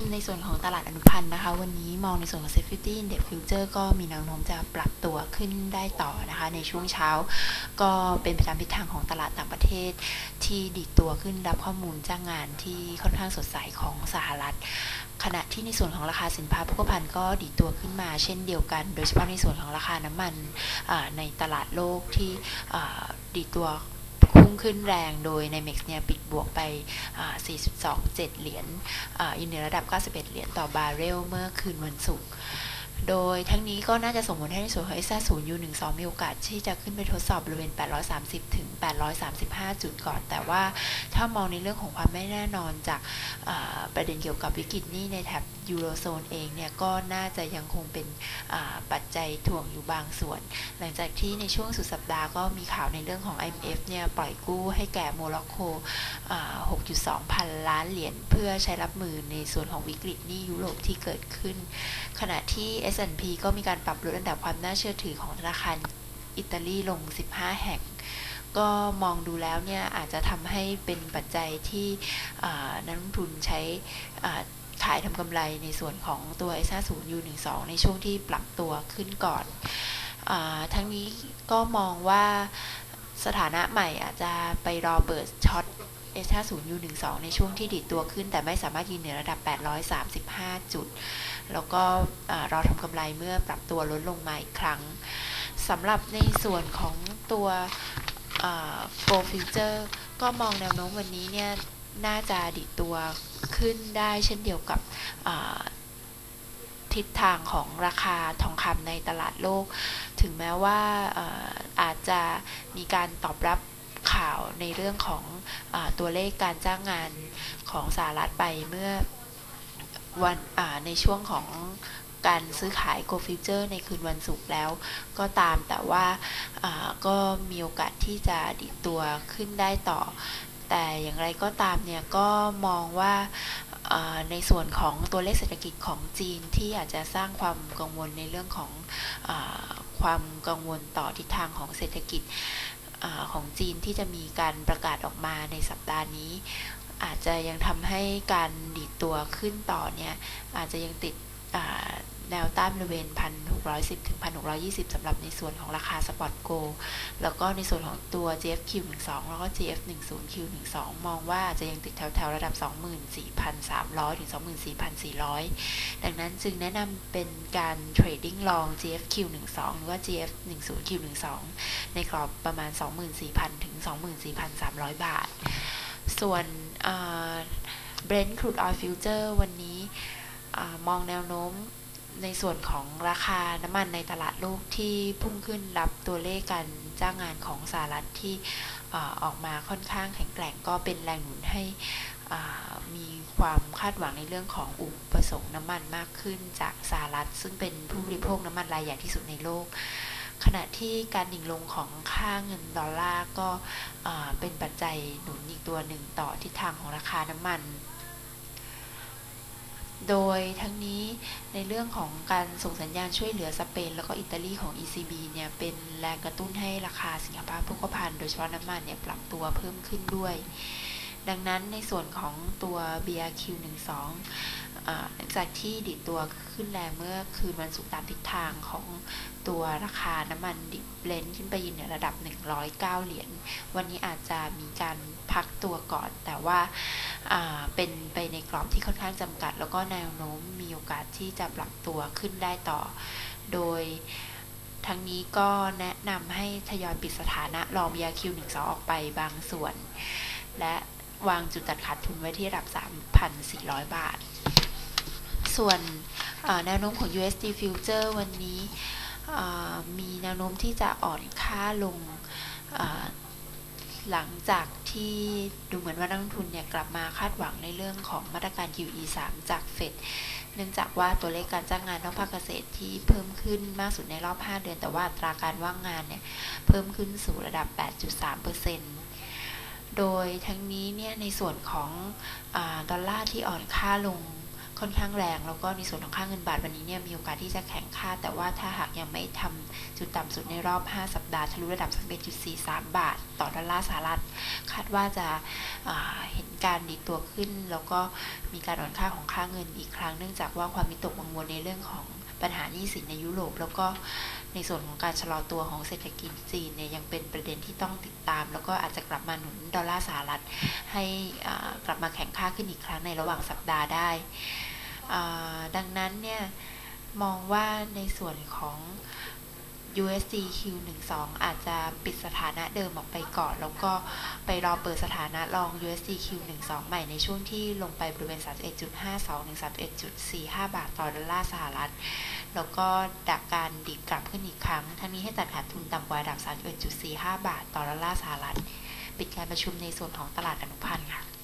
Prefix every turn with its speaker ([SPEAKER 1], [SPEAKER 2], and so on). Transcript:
[SPEAKER 1] ในส่วนของตลาดอนุพันธ์นะคะ วันนี้มองในส่วนของ Safety Index Future ก็มีแนวโน้มจะปรับตัวขึ้นได้ต่อนะคะ ในช่วงเช้า ก็เป็นไปตามทิศทางของตลาดต่างประเทศ ที่ดีดตัวขึ้นรับข้อมูลจ้างงานที่ค่อนข้างสดใสของสหรัฐ ขณะที่ในส่วนของราคาสินค้าโภคภัณฑ์ก็ดีดตัวขึ้นมาเช่นเดียวกัน โดยเฉพาะในส่วนของราคาน้ำมันในตลาดโลกที่ดีดตัว พุ่งขึ้นแรงโดยในเม็กซ์เนี่ยปิดบวกไป 42.7 เหรียญอยู่ในระดับ 91 เหรียญต่อบาร์เรลเมื่อคืนวันศุกร์ โดยทั้งนี้ก็น่าจะส่งผลให้ในส่วนของ s 0 u 1 2 มีโอกาสที่จะขึ้นไปทดสอบบริเวณ 830 ถึง 835 จุดก่อน แต่ว่าถ้ามองในเรื่องของความไม่แน่นอนจากประเด็นเกี่ยวกับวิกฤตนี้ในแถบยูโรโซนเองเนี่ยก็น่าจะยังคงเป็นปัจจัยถ่วงอยู่บางส่วน หลังจากที่ในช่วงสุดสัปดาห์ก็มีข่าวในเรื่องของ IMF เนี่ยปล่อยกู้ให้แก่โมร็อกโก 6.2 พันล้านเหรียญเพื่อใช้รับมือในส่วนของวิกฤตนี้ยุโรปที่เกิดขึ้น ขณะที่ S&P ก็มีการปรับลดอันดับความน่าเชื่อถือของธนาคารอิตาลีลง 15 แห่ง ก็มองดูแล้วเนี่ยอาจจะทำให้เป็นปัจจัยที่นักลงทุนใช้ขายทำกำไรในส่วนของตัว s 5 0 u 1 2 ในช่วงที่ปรับตัวขึ้นก่อนอทั้งนี้ก็มองว่าสถานะใหม่อาจจะไปรอเปิดช็อต S50 U12 ในช่วงที่ดีดตัวขึ้น แต่ไม่สามารถยืนเหนือระดับ 835 จุด แล้วก็รอทำกำไรเมื่อปรับตัวลดลงมาอีกครั้งสำหรับในส่วนของตัว Go Future ก็มองแนวโน้มวันนี้เนี่ยน่าจะดิดตัวขึ้นได้เช่นเดียวกับทิศทางของราคาทองคำในตลาดโลก ถึงแม้ว่าอาจจะมีการตอบรับข่าวในเรื่องของ ตัวเลขการจ้างงานของสหรัฐไปเมื่อวันในช่วงของการซื้อขาย Go Future ในคืนวันศุกร์แล้วก็ตามแต่ว่าก็มีโอกาสที่จะดิดตัวขึ้นได้ต่อ แต่อย่างไรก็ตามเนี่ยก็มองว่าในส่วนของตัวเลขเศรษฐกิจของจีนที่อาจจะสร้างความกังวลในเรื่องของอความกังวลต่อทิศทางของเศรษฐกิจ ของจีนที่จะมีการประกาศออกมาในสัปดาห์นี้ อาจจะยังทำให้การดีดตัวขึ้นต่อเนี่ยอาจจะยังติด แนวต้านบริเวณ 1,610 ถึง 1,620 สำหรับในส่วนของราคาสปอตโกแล้วก็ในส่วนของตัว GFQ12 แล้วก็ GF10Q12 มองว่าจะยังติดแถวๆ ระดับ 24,300 ถึง 24,400 ดังนั้นจึงแนะนำเป็นการเทรดดิ้งลอง GFQ12 หรือว่า GF10Q12 ในกรอบประมาณ 24,000 ถึง 24,300 บาท ส่วน Brent Crude Oil Future วันนี้อมองแนวโน้ม ในส่วนของราคาน้ำมันในตลาดโลกที่พุ่งขึ้นรับตัวเลขการจ้างงานของสหรัฐที่ออกมาค่อนข้างแข็งแกร่งก็เป็นแรงหนุนให้มีความคาดหวังในเรื่องของอุปสงค์น้ำมันมากขึ้นจากสหรัฐ ซึ่งเป็นผู้บริโภคน้ำมันรายใหญ่ที่สุดในโลก ขณะที่การดิ่งลงของค่าเงินดอลลาร์ก็เป็นปัจจัยหนุนอีกตัวหนึ่งต่อทิศทางของราคาน้ำมัน โดยทั้งนี้ในเรื่องของการส่งสัญญาณช่วยเหลือสเปนแล้วก็อิตาลีของ ECB เนี่ยเป็นแรงกระตุ้นให้ราคาสินค้าโภคภัณฑ์โดยเฉพาะน้ำมันเนี่ยปรับตัวเพิ่มขึ้นด้วย ดังนั้นในส่วนของตัว BRQ12 หลังจากที่ดิดตัวขึ้นแรงเมื่อคืนวันศุกร์ตามทิศทางของตัวราคาน้ำมันดิบเลนขึ้นไปยืนในระดับ 109 เหรียญ วันนี้อาจจะมีการพักตัวก่อน แต่ว่า เป็นไปในกรอบที่ค่อนข้างจำกัด แล้วก็แนวโน้มมีโอกาสที่จะปรับตัวขึ้นได้ต่อ โดยทั้งนี้ก็แนะนำให้ทยอยปิดสถานะรอง BRQ12 ออกไปบางส่วน และวางจุดตัดขาดทุนไว้ที่ระดับ 3,400 บาท ส่วนแนวโน้มของ USD Future วันนี้มีแนวโน้มที่จะอ่อนค่าลง หลังจากที่ดูเหมือนว่านักลงทุนเนี่ยกลับมาคาดหวังในเรื่องของมาตรการ QE 3 จากเฟดเนื่องจากว่าตัวเลขการจ้างงานนอกภาคเกษตรที่เพิ่มขึ้นมากสุดในรอบ 5 เดือน แต่ว่าตราการว่างงานเนี่ยเพิ่มขึ้นสู่ระดับ 8.3%โดยทั้งนี้เนี่ยในส่วนของอดอลลาร์ที่อ่อนค่าลง ค่อนข้างแรง แล้วก็ในส่วนของค่าเงินบาทวันนี้เนี่ยมีโอกาสที่จะแข็งค่า แต่ว่าถ้าหากยังไม่ทำจุดต่ำสุดในรอบ 5 สัปดาห์ทะลุระดับ 31.43 บาท ต่อดอลลาร์สหรัฐ คาดว่าจะเห็นการดีตัวขึ้น แล้วก็มีการอ่อนค่าของค่าเงินอีกครั้ง เนื่องจากว่าความมิตกกังวลในเรื่องของปัญหาหนี้สินในยุโรป แล้วก็ในส่วนของการชะลอตัวของเศรษฐกิจจีนเนี่ยยังเป็นประเด็นที่ต้องติดตาม แล้วก็อาจจะกลับมาหนุนดอลลาร์สหรัฐ ให้กลับมาแข็งค่าขึ้นอีกครั้งในระหว่างสัปดาห์ได้ ดังนั้นเนี่ย มองว่าในส่วนของ USD Q12 อาจจะปิดสถานะเดิมออกไปก่อน แล้วก็ไปรอเปิดสถานะลอง USD Q12 ใหม่ในช่วงที่ลงไปบริเวณ 31.52ถึง31.45 บาทต่อดอลลาร์สหรัฐ แล้วก็ดักการดิบกลับขึ้นอีกครั้ง ทั้งนี้ให้ตัดขาดทุนต่ำกว่าระดับ 31.45 บาทต่อดอลลาร์สหรัฐ ปิดการประชุมในส่วนของตลาดอนุพันธ์ค่ะ